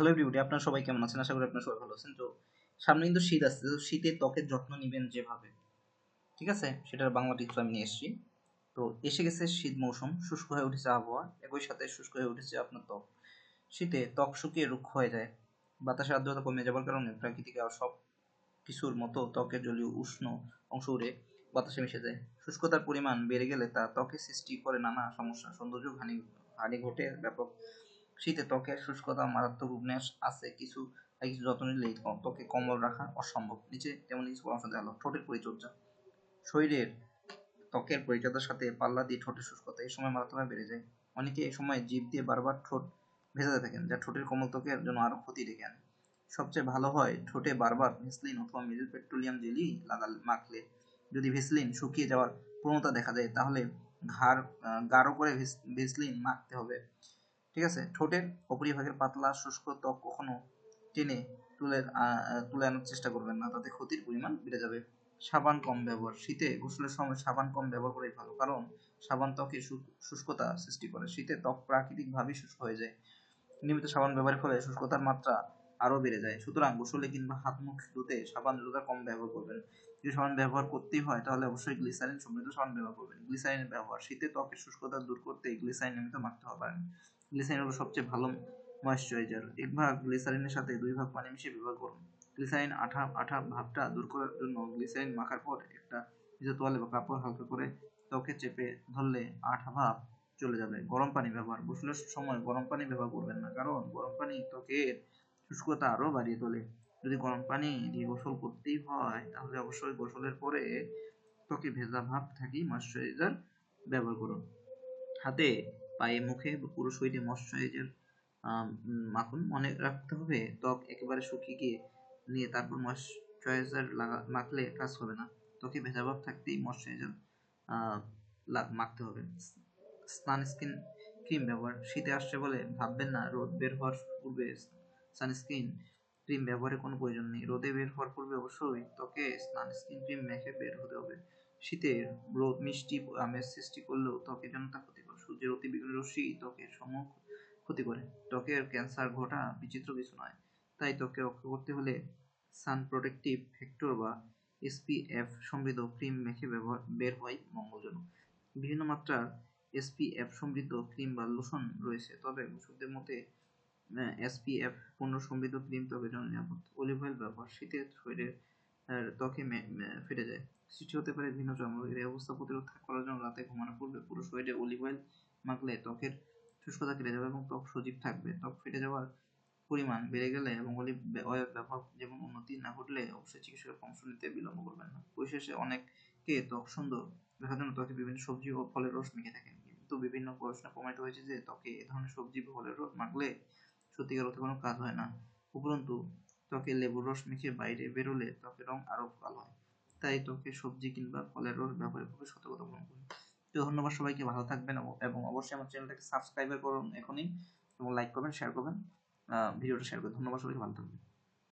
Hello everybody আপনারা সবাই কেমন আছেন? আশা করি আপনারা সবাই ভালো আছেন। তো সামনে কিন্তু শীত আসছে। তো শীতে ত্বকের যত্ন নেবেন যেভাবে, ঠিক আছে? সেটার বাংলা টিপস আমি নিয়ে এসেছি। তো এসে গেছে শীত মৌসুম। শুষ্ক হয়ে উঠেছে আবহাওয়া। একই সাথে শুষ্ক হয়ে উঠেছে আপনার ত্বক। শীতে ত্বক শুকিয়ে রুক্ষ হয়ে যায়। বাতাসের আর্দ্রতা কমে যাওয়ার কারণে প্রাকৃতিক আর সব কিছুর মতো ত্বকের জলীয় উষ্ণ অংশ উড়ে বাতাসে মিশে যায়। শুষ্কতার পরিমাণ বেড়ে গেলে তা ত্বকে সৃষ্টি করে নানা সমস্যা। সৌন্দর্য হানি হানি ঘটে ব্যাপক শীতে ত্বকের শুষ্কতা, মারাত্মক রূপ আছে, কিছু কিছু যত্ন নিলেই ত্বকে কোমল রাখা অসম্ভব। নিচে তেমন কিছু পরামর্শ দেওয়া হলো ঠোঁটের পরিচর্যা। শরীরের ত্বকের পরিচর্যার সাথে পাল্লা দিয়ে ঠোঁটের শুষ্কতা এই সময় মারাত্মকভাবে বেড়ে যায়। অনেকে এই সময় জিভ দিয়ে বারবার ঠোঁট ভেজাতে থাকেন, যা ঠোঁটের কোমল ত্বকের জন্য আরও ক্ষতি ডেকে আনে। সবচেয়ে ভালো হয় ঠোঁটে বারবার ভেসলিন অথবা মিডিল পেট্রোলিয়াম জেলি লাগালে, মাখলে। যদি ভেসলিন শুকিয়ে যাওয়ার প্রবণতা দেখা যায় তাহলে ঘাড় গাঢ় করে ভেসলিন মাখতে হবে। ঠিক আছে? ঠোঁটের অপরিভাগের পাতলা, শুষ্ক ত্বক কখনো টেনে তুলে তুলে আনার চেষ্টা করবেন না। তাতে ক্ষতির পরিমাণ বেড়ে যাবে। সাবান কম ব্যবহার। শীতে গোসলের সময় সাবান কম ব্যবহার করাই ভালো, কারণ সাবান ত্বকে শুষ্কতা সৃষ্টি করে। শীতে ত্বক প্রাকৃতিকভাবেই শুষ্ক হয়ে যায়। নিয়মিত সাবান ব্যবহারের ফলে শুষ্কতার মাত্রা আরও বেড়ে যায়। সুতরাং গোসলে কিংবা হাত মুখ ধুতে সাবান যতটা কম ব্যবহার করবেন। যদি সাবান ব্যবহার করতেই হয়, তাহলে অবশ্যই গ্লিসারিন সমৃদ্ধ সাবান ব্যবহার করবেন। গ্লিসারিনের ব্যবহার। শীতে ত্বকের শুষ্কতা দূর করতে গ্লিসারিন নিয়মিত মাখতে হবে। গ্লিসারিন হলো সবচেয়ে ভালো ময়েশ্চারাইজার এক ভাগ গ্লিসারিনের সাথে দুই ভাগ পানি মিশিয়ে ব্যবহার করুন। গ্লিসারিন আঠা আঠা ভাবটা দূর করার জন্য গ্লিসারিন মাখার পর একটা ভিজে তোয়ালে বা কাপড় হালকা করে ত্বকে চেপে ধরলে আঠা ভাব চলে যাবে। গরম পানি ব্যবহার গোসলের সময় গরম পানি ব্যবহার করবেন না। কারণ গরম পানি ত্বকের শুষ্কতা আরও বাড়িয়ে তোলে। যদি গরম পানি দিয়ে গোসল করতেই হয়, তাহলে অবশ্যই গোসলের পরে ত্বকে ভেজা ভাব থাকি ময়শ্চারাইজার ব্যবহার করুন। হাতে পায়ে মুখে পুরো শরীরে ময়শ্চারাইজার মাখুন মনে রাখতে হবে, ত্বক একেবারে শুকিয়ে গিয়ে নিয়ে তারপর ময়শ্চারাইজার লাগা, মাখলে কাজ হবে না। ত্বকে ভেজা ভাব থাকতেই ময়শ্চারাইজার মাখতে হবে। সানস্ক্রিন ক্রিম ব্যবহার, শীতে আসছে বলে ভাববেন না, রোদ বের হওয়ার পূর্বে সানস্ক্রিন ক্রিম ব্যবহারের কোনো প্রয়োজন নেই। রোদে বের হওয়ার পূর্বে অবশ্যই ত্বকে সানস্ক্রিন ক্রিম মেখে বের হতে হবে। শীতের রোদ মিষ্টি আমের সৃষ্টি করলেও ত্বকের জন্য তা ক্ষতিকর সূর্যের অতি বিঘ্ন রশ্মি ত্বকের সমূহ ক্ষতি করে। ত্বকের ক্যান্সার ঘটা বিচিত্র কিছু নয়, তাই ত্বকে রক্ষা করতে হলে সান প্রোটেক্টিভ ফ্যাক্টর বা এসপিএফ সমৃদ্ধ ক্রিম মেখে ব্যবহার, বের হয় মঙ্গলজনক। বিভিন্ন মাত্রার এসপিএফ সমৃদ্ধ ক্রিম বা লোশন রয়েছে, তবে ওষুধের মতে এসপিএফ পণ্য সমৃদ্ধ ক্রিম ত্বকের জন্য নিরাপদ। অলিভ অয়েল ব্যবহার শীতে শরীরের ত্বকে ফেটে যায়। সৃষ্টি হতে পারে ভিন্ন চর্মরোগের এই অবস্থা প্রতিরোধ করার জন্য রাতে ঘুমানোর পূর্বে পুরো শরীরে অলিভ অয়েল মাখলে ত্বকের শুষ্কতা কেটে যাবে এবং ত্বক সজীব থাকবে। ত্বক ফেটে যাওয়ার পরিমাণ বেড়ে গেলে এবং অলিভ অয়েল ব্যবহার যেমন উন্নতি না ঘটলে অবশ্যই চিকিৎসকের পরামর্শ নিতে বিলম্ব করবেন না। পরিশেষে অনেককে ত্বক সুন্দর দেখার জন্য ত্বকে বিভিন্ন সবজি ও ফলের রস মেখে থাকেন। কিন্তু বিভিন্ন গবেষণা প্রমাণিত হয়েছে যে ত্বকে এ ধরনের সবজি বা ফলের রস মাখলে সত্যিকার অর্থে কোনো কাজ হয় না। উপরন্তু, ত্বকে লেবুর রস মেখে বাইরে বেরোলে ত্বকের রং আরও কালো হয়। তাই ত্বকে সবজি কিংবা ফলের রস ব্যবহারে খুবই সতর্কতা অবলম্বন করুন। তো ধন্যবাদ সবাইকে, ভালো থাকবেন এবং অবশ্যই আমার চ্যানেলটাকে সাবস্ক্রাইব করুন এখনই এবং লাইক করবেন শেয়ার করবেন। ভিডিওটা শেয়ার করবেন। ধন্যবাদ সবাইকে, ভালো থাকবেন।